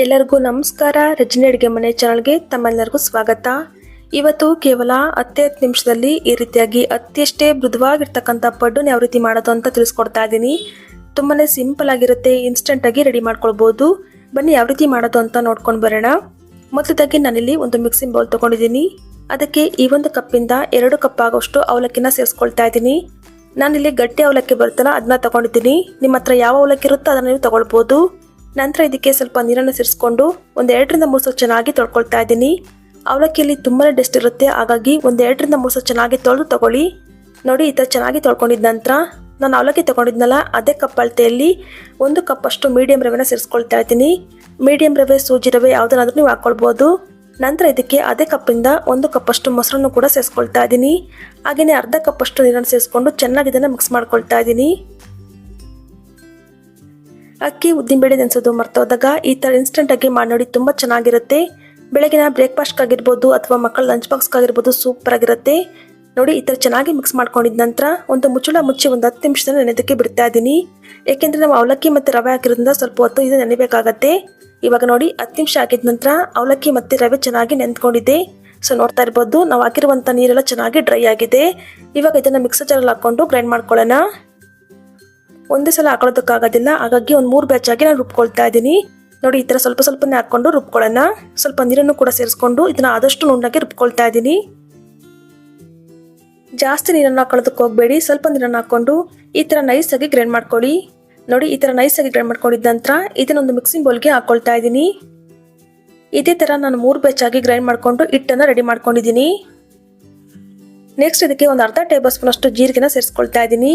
ಎಲ್ಲರಿಗೂ ನಮಸ್ಕಾರ. ರಜನಿ ಅಡುಗೆ ಮನೆ ಚಾನಲ್ಗೆ ತಮ್ಮೆಲ್ಲರಿಗೂ ಸ್ವಾಗತ. ಇವತ್ತು ಕೇವಲ ಹತ್ತೇ ಹತ್ತು ನಿಮಿಷದಲ್ಲಿ ಈ ರೀತಿಯಾಗಿ ಅತ್ಯಷ್ಟೇ ಮೃದುವಾಗಿರ್ತಕ್ಕಂಥ ಪಡ್ಡುನ ಯಾವ ರೀತಿ ಮಾಡೋದು ಅಂತ ತಿಳಿಸ್ಕೊಡ್ತಾ ಇದ್ದೀನಿ. ತುಂಬಾ ಸಿಂಪಲ್ ಆಗಿರುತ್ತೆ ಇನ್ಸ್ಟೆಂಟಾಗಿ ರೆಡಿ ಮಾಡ್ಕೊಳ್ಬೋದು. ಬನ್ನಿ ಯಾವ ರೀತಿ ಮಾಡೋದು ಅಂತ ನೋಡ್ಕೊಂಡು ಬರೋಣ. ಮೊದಲದಾಗಿ ನಾನಿಲ್ಲಿ ಒಂದು ಮಿಕ್ಸಿಂಗ್ ಬೌಲ್ ತೊಗೊಂಡಿದ್ದೀನಿ. ಅದಕ್ಕೆ ಈ ಒಂದು ಕಪ್ಪಿಂದ ಎರಡು ಕಪ್ ಆಗೋಷ್ಟು ಅವಲಕ್ಕಿನ ಸೇರಿಸ್ಕೊಳ್ತಾ ಇದ್ದೀನಿ. ನಾನಿಲ್ಲಿ ಗಟ್ಟಿ ಅವಲಕ್ಕಿ ಬರುತ್ತಲ್ಲ, ಅದನ್ನ ತಗೊಂಡಿದ್ದೀನಿ. ನಿಮ್ಮ ಹತ್ರ ಯಾವ ಅವಲಕ್ಕಿ ಇರುತ್ತೋ ಅದನ್ನ ನೀವು ತಗೊಳ್ಬೋದು. ನಂತರ ಇದಕ್ಕೆ ಸ್ವಲ್ಪ ನೀರನ್ನು ಸೇರಿಸ್ಕೊಂಡು ಒಂದು ಎರಡರಿಂದ ಮೂರು ಸಲ ಚೆನ್ನಾಗಿ ತೊಳ್ಕೊಳ್ತಾ ಇದ್ದೀನಿ. ಅವಲಕ್ಕಿಯಲ್ಲಿ ತುಂಬಾ ಡಸ್ಟ್ ಇರುತ್ತೆ, ಹಾಗಾಗಿ ಒಂದು ಎರಡರಿಂದ ಮೂರು ಸಲ ಚೆನ್ನಾಗಿ ತೊಳೆದು ತಗೊಳ್ಳಿ. ನೋಡಿ, ಈ ಥರ ಚೆನ್ನಾಗಿ ತೊಳ್ಕೊಂಡಿದ್ದ ನಂತರ ನಾನು ಅವಲಕ್ಕಿ ತೊಗೊಂಡಿದ್ನಲ್ಲ, ಅದೇ ಕಪ್ ಅಳತೆಯಲ್ಲಿ ಒಂದು ಕಪ್ ಅಷ್ಟು ಮೀಡಿಯಂ ರವೆನ ಸೇರಿಸ್ಕೊಳ್ತಾ ಇದ್ದೀನಿ. ಮೀಡಿಯಂ ರವೆ, ಸೂಜಿ ರವೆ ಯಾವುದನ್ನಾದ್ರೂ ನೀವು ಹಾಕ್ಕೊಳ್ಬೋದು ನಂತರ ಇದಕ್ಕೆ ಅದೇ ಕಪ್ಪಿಂದ ಒಂದು ಕಪ್ಪಷ್ಟು ಮೊಸರನ್ನು ಕೂಡ ಸೇರಿಸ್ಕೊಳ್ತಾ ಇದ್ದೀನಿ. ಹಾಗೆಯೇ ಅರ್ಧ ಕಪ್ಪಷ್ಟು ನೀರನ್ನು ಸೇರಿಸ್ಕೊಂಡು ಚೆನ್ನಾಗಿ ಇದನ್ನು ಮಿಕ್ಸ್ ಮಾಡ್ಕೊಳ್ತಾ ಇದ್ದೀನಿ. ಅಕ್ಕಿ ಉದ್ದಿನಬೇಳೆ ನೆನೆಸೋದು ಮರ್ತೋದಾಗ ಈ ಥರ ಇನ್ಸ್ಟೆಂಟಾಗಿ ಮಾಡಿ ನೋಡಿ ತುಂಬ ಚೆನ್ನಾಗಿರುತ್ತೆ. ಬೆಳಗಿನ ಬ್ರೇಕ್ಫಾಸ್ಟ್ ಆಗಿರ್ಬೋದು ಅಥವಾ ಮಕ್ಕಳ ಲಂಚ್ ಬಾಕ್ಸ್ ಆಗಿರ್ಬೋದು ಸೂಪರ್ ಆಗಿರುತ್ತೆ. ನೋಡಿ ಈ ಥರ ಚೆನ್ನಾಗಿ ಮಿಕ್ಸ್ ಮಾಡ್ಕೊಂಡಿದ ನಂತರ ಒಂದು ಮುಚ್ಚಳ ಮುಚ್ಚಿ ಒಂದು ಹತ್ತು ನಿಮಿಷದ ನೆನೆದಕ್ಕೆ ಬಿಡ್ತಾ ಇದ್ದೀನಿ. ಏಕೆಂದರೆ ನಾವು ಅವಲಕ್ಕಿ ಮತ್ತು ರವೆ ಹಾಕಿರೋದ್ರಿಂದ ಸ್ವಲ್ಪ ಹೊತ್ತು ಇದು ನೆನೆಬೇಕಾಗತ್ತೆ. ಇವಾಗ ನೋಡಿ ಹತ್ತು ನಿಮಿಷ ಹಾಕಿದ ನಂತರ ಅವಲಕ್ಕಿ ಮತ್ತು ರವೆ ಚೆನ್ನಾಗಿ ನೆನೆದುಕೊಂಡಿದೆ ಸೊ ನೋಡ್ತಾ ಇರ್ಬೋದು ನಾವು ಹಾಕಿರುವಂಥ ನೀರೆಲ್ಲ ಚೆನ್ನಾಗಿ ಡ್ರೈ ಆಗಿದೆ. ಇವಾಗ ಇದನ್ನು ಮಿಕ್ಸರ್ ಜಾರಲ್ಲಿ ಹಾಕ್ಕೊಂಡು ಗ್ರೈಂಡ್ ಮಾಡ್ಕೊಳ್ಳೋಣ. ಒಂದೇ ಸಲ ಹಾಕೊಳ್ಳೋದಕ್ಕಾಗೋದಿಲ್ಲ. ಹಾಗಾಗಿ ಒಂದು ಮೂರು ಬ್ಯಾಚ್ ಆಗಿ ನಾನು ರುಬ್ಕೊಳ್ತಾ ಇದ್ದೀನಿ. ನೋಡಿ, ಈ ಥರ ಸ್ವಲ್ಪ ಸ್ವಲ್ಪನೇ ಹಾಕ್ಕೊಂಡು ರುಬ್ಕೊಳ್ಳೋಣ. ಸ್ವಲ್ಪ ನೀರನ್ನು ಕೂಡ ಸೇರಿಸ್ಕೊಂಡು ಇದನ್ನ ಆದಷ್ಟು ನುಣ್ಣಗೆ ರುಬ್ಕೊಳ್ತಾ ಇದ್ದೀನಿ. ಜಾಸ್ತಿ ನೀರನ್ನು ಹಾಕೊಳ್ಳೋದಕ್ಕೆ ಹೋಗಬೇಡಿ. ಸ್ವಲ್ಪ ನೀರನ್ನು ಹಾಕ್ಕೊಂಡು ಈ ಥರ ನೈಸಾಗಿ ಗ್ರೈಂಡ್ ಮಾಡ್ಕೊಳ್ಳಿ. ನೋಡಿ, ಈ ಥರ ನೈಸಾಗಿ ಗ್ರೈಂಡ್ ಮಾಡ್ಕೊಂಡಿದ್ದ ನಂತರ ಇದನ್ನೊಂದು ಮಿಕ್ಸಿಂಗ್ ಬೌಲ್ಗೆ ಹಾಕ್ಕೊಳ್ತಾ ಇದ್ದೀನಿ. ಇದೇ ಥರ ನಾನು ಮೂರು ಬ್ಯಾಚ್ ಆಗಿ ಗ್ರೈಂಡ್ ಮಾಡಿಕೊಂಡು ಹಿಟ್ಟನ್ನು ರೆಡಿ ಮಾಡ್ಕೊಂಡಿದ್ದೀನಿ. ನೆಕ್ಸ್ಟ್ ಇದಕ್ಕೆ ಒಂದು ಅರ್ಧ ಟೇಬಲ್ ಸ್ಪೂನ್ ಅಷ್ಟು ಜೀರಿಗೆನ ಸೇರಿಸ್ಕೊಳ್ತಾ ಇದ್ದೀನಿ.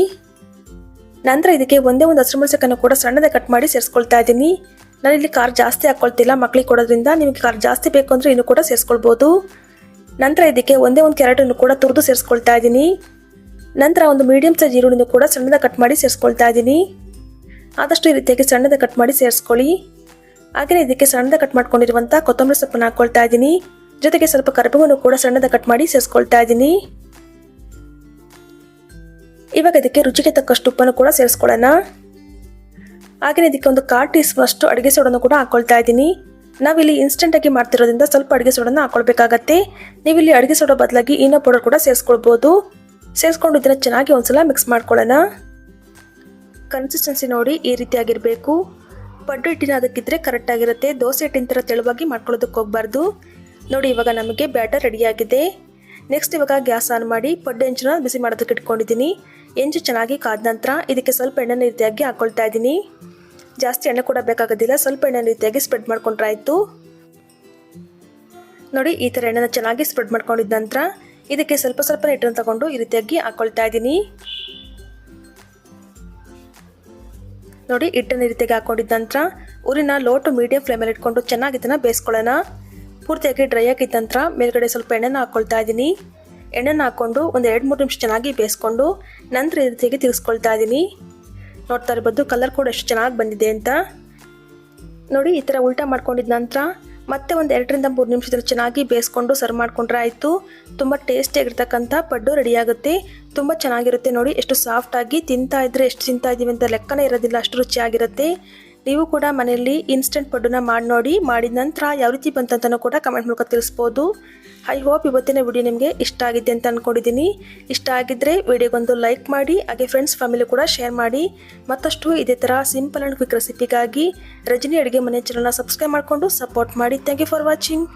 ನಂತರ ಇದಕ್ಕೆ ಒಂದೇ ಒಂದು ಹಸಿರು ಕೂಡ ಸಣ್ಣದ ಕಟ್ ಮಾಡಿ ಸೇರಿಸ್ಕೊಳ್ತಾ ಇದ್ದೀನಿ. ನಾನು ಇಲ್ಲಿ ಖಾರ ಜಾಸ್ತಿ ಹಾಕ್ಕೊಳ್ತಿಲ್ಲ ಮಕ್ಕಳಿಗೆ ಕೊಡೋದ್ರಿಂದ ನಿಮಗೆ ಖಾರ ಜಾಸ್ತಿ ಬೇಕು ಅಂದರೆ ಇನ್ನೂ ಕೂಡ ಸೇರಿಸ್ಕೊಳ್ಬೋದು. ನಂತರ ಇದಕ್ಕೆ ಒಂದೇ ಒಂದು ಕ್ಯಾರೆಟನ್ನು ಕೂಡ ತುರಿದು ಸೇರಿಸ್ಕೊಳ್ತಾ ಇದ್ದೀನಿ. ನಂತರ ಒಂದು ಮೀಡಿಯಮ್ ಸೈಜ್ ಈರುಳ್ಳಿನೂ ಕೂಡ ಸಣ್ಣದ ಕಟ್ ಮಾಡಿ ಸೇರಿಸ್ಕೊಳ್ತಾ ಇದ್ದೀನಿ. ಆದಷ್ಟು ಈ ರೀತಿಯಾಗಿ ಸಣ್ಣದ ಕಟ್ ಮಾಡಿ ಸೇರಿಸ್ಕೊಳ್ಳಿ. ಹಾಗೆಯೇ ಇದಕ್ಕೆ ಸಣ್ಣದ ಕಟ್ ಮಾಡ್ಕೊಂಡಿರುವಂಥ ಕೊತ್ತಂಬರಿ ಸೊಪ್ಪನ್ನು ಹಾಕ್ಕೊಳ್ತಾ ಇದ್ದೀನಿ. ಜೊತೆಗೆ ಸ್ವಲ್ಪ ಕರಿಬೇವನ್ನು ಕೂಡ ಸಣ್ಣದ ಕಟ್ ಮಾಡಿ ಸೇರಿಸ್ಕೊಳ್ತಾ ಇದ್ದೀನಿ. ಇವಾಗ ಇದಕ್ಕೆ ರುಚಿಗೆ ತಕ್ಕಷ್ಟು ಉಪ್ಪನ್ನು ಕೂಡ ಸೇರಿಸ್ಕೊಳ್ಳೋಣ. ಹಾಗೆಯೇ ಇದಕ್ಕೆ ಒಂದು ಕಾಲು ಟೀ ಸ್ಪೂನ್ ಅಷ್ಟು ಅಡುಗೆ ಸೋಡನ್ನು ಕೂಡ ಹಾಕ್ಕೊಳ್ತಾ ಇದ್ದೀನಿ. ನಾವಿಲ್ಲಿ ಇನ್ಸ್ಟೆಂಟಾಗಿ ಮಾಡ್ತಿರೋದ್ರಿಂದ ಸ್ವಲ್ಪ ಅಡುಗೆ ಸೋಡನ್ನು ಹಾಕೊಳ್ಬೇಕಾಗತ್ತೆ. ನೀವಿಲ್ಲಿ ಅಡುಗೆ ಸೋಡಾ ಬದಲಾಗಿ ಈನೋ ಪೌಡರ್ ಕೂಡ ಸೇರಿಸ್ಕೊಳ್ಬೋದು. ಸೇರಿಸ್ಕೊಂಡು ಇದನ್ನು ಚೆನ್ನಾಗಿ ಒಂದ್ಸಲ ಮಿಕ್ಸ್ ಮಾಡ್ಕೊಳ್ಳೋಣ. ಕನ್ಸಿಸ್ಟೆನ್ಸಿ ನೋಡಿ ಈ ರೀತಿಯಾಗಿರಬೇಕು. ಪಡ್ಡು ಹಿಟ್ಟಿನ ಅದಕ್ಕಿದ್ರೆ ಕರೆಕ್ಟಾಗಿರುತ್ತೆ ದೋಸೆ ಹಿಟ್ಟಿನ ಥರ ತೆಳುವಾಗಿ ಮಾಡ್ಕೊಳ್ಳೋದಕ್ಕೆ ಹೋಗ್ಬಾರ್ದು. ನೋಡಿ ಇವಾಗ ನಮಗೆ ಬ್ಯಾಟರ್ ರೆಡಿಯಾಗಿದೆ ನೆಕ್ಸ್ಟ್ ಇವಾಗ ಗ್ಯಾಸ್ ಆನ್ ಮಾಡಿ ಪಡ್ಡು ಹೆಂಚನ್ನ ಬಿಸಿ ಮಾಡೋದಕ್ಕೆ ಇಟ್ಕೊಂಡಿದ್ದೀನಿ. ಹೆಂಚು ಚೆನ್ನಾಗಿ ಕಾದ ನಂತರ ಇದಕ್ಕೆ ಸ್ವಲ್ಪ ಎಣ್ಣೆನ ರೀತಿಯಾಗಿ ಹಾಕ್ಕೊಳ್ತಾ ಇದ್ದೀನಿ. ಜಾಸ್ತಿ ಎಣ್ಣೆ ಕೂಡ ಬೇಕಾಗೋದಿಲ್ಲ, ಸ್ವಲ್ಪ ಎಣ್ಣೆ ರೀತಿಯಾಗಿ ಸ್ಪ್ರೆಡ್ ಮಾಡ್ಕೊಂಡ್ರೆ ಆಯಿತು ನೋಡಿ, ಈ ಥರ ಎಣ್ಣೆನ ಚೆನ್ನಾಗಿ ಸ್ಪ್ರೆಡ್ ಮಾಡ್ಕೊಂಡಿದ್ದ ನಂತರ ಇದಕ್ಕೆ ಸ್ವಲ್ಪ ಸ್ವಲ್ಪ ಹಿಟ್ಟನ್ನು ತಗೊಂಡು ಈ ರೀತಿಯಾಗಿ ಹಾಕ್ಕೊಳ್ತಾ ಇದ್ದೀನಿ. ನೋಡಿ, ಹಿಟ್ಟನ್ನು ಈ ರೀತಿಯಾಗಿ ಹಾಕೊಂಡಿದ್ದ ನಂತರ ಊರಿನ ಲೋ ಟು ಮೀಡಿಯಂ ಫ್ಲೇಮಲ್ಲಿ ಇಟ್ಕೊಂಡು ಚೆನ್ನಾಗಿ ಇದನ್ನು ಬೇಯಿಸ್ಕೊಳ್ಳೋಣ. ಪೂರ್ತಿಯಾಗಿ ಡ್ರೈ ಆಗಿದ್ದ ನಂತರ ಮೇಲ್ಗಡೆ ಸ್ವಲ್ಪ ಎಣ್ಣೆನ ಹಾಕ್ಕೊಳ್ತಾ ಇದ್ದೀನಿ. ಎಣ್ಣೆನ ಹಾಕ್ಕೊಂಡು ಒಂದು ಎರಡು ಮೂರು ನಿಮಿಷ ಚೆನ್ನಾಗಿ ಬೇಯಿಸ್ಕೊಂಡು ನಂತರ ಈ ರೀತಿಯಾಗಿ ತಿರ್ಸ್ಕೊಳ್ತಾ ಇದ್ದೀನಿ. ನೋಡ್ತಾ ಇರ್ಬೋದು ಕಲರ್ ಕೂಡ ಎಷ್ಟು ಚೆನ್ನಾಗಿ ಬಂದಿದೆ ಅಂತ. ನೋಡಿ, ಈ ಥರ ಉಲ್ಟಾ ಮಾಡ್ಕೊಂಡಿದ್ದ ನಂತರ ಮತ್ತೆ ಒಂದು ಎರಡರಿಂದ ಮೂರು ನಿಮಿಷದಲ್ಲಿ ಚೆನ್ನಾಗಿ ಬೇಯಿಸ್ಕೊಂಡು ಸರ್ವ್ ಮಾಡ್ಕೊಂಡ್ರೆ ಆಯಿತು. ತುಂಬ ಟೇಸ್ಟಿಯಾಗಿರ್ತಕ್ಕಂಥ ಪಡ್ಡು ರೆಡಿಯಾಗುತ್ತೆ ತುಂಬ ಚೆನ್ನಾಗಿರುತ್ತೆ ನೋಡಿ, ಎಷ್ಟು ಸಾಫ್ಟಾಗಿ ತಿಂತಾ ಇದ್ದರೆ ಎಷ್ಟು ತಿಂತಾ ಇದ್ದೀವಿ ಅಂತ ಲೆಕ್ಕನೇ ಇರೋದಿಲ್ಲ, ಅಷ್ಟು ರುಚಿಯಾಗಿರುತ್ತೆ. ನೀವು ಕೂಡ ಮನೆಯಲ್ಲಿ ಇನ್ಸ್ಟೆಂಟ್ ಪಡ್ಡನ್ನ ಮಾಡಿ ನೋಡಿ, ಮಾಡಿದ ನಂತರ ಯಾವ ರೀತಿ ಬಂತಂತನೂ ಕೂಡ ಕಮೆಂಟ್ ಮೂಲಕ ತಿಳಿಸ್ಬೋದು. ಐ ಹೋಪ್ ಇವತ್ತಿನ ವಿಡಿಯೋ ನಿಮಗೆ ಇಷ್ಟ ಆಗಿದೆ ಅಂತ ಅಂದ್ಕೊಂಡಿದ್ದೀನಿ ಇಷ್ಟ ಆಗಿದ್ದರೆ ವಿಡಿಯೋಗೊಂದು ಲೈಕ್ ಮಾಡಿ, ಹಾಗೆ ಫ್ರೆಂಡ್ಸ್ ಫ್ಯಾಮಿಲಿ ಕೂಡ ಶೇರ್ ಮಾಡಿ. ಮತ್ತಷ್ಟು ಇದೇ ಥರ ಸಿಂಪಲ್ ಆ್ಯಂಡ್ ಕ್ವಿಕ್ ರೆಸಿಪಿಗಾಗಿ ರಜನಿ ಅಡುಗೆ ಮನೆ ಚಾನಲ್ನ ಸಬ್ಸ್ಕ್ರೈಬ್ ಮಾಡಿಕೊಂಡು ಸಪೋರ್ಟ್ ಮಾಡಿ. Thank you for watching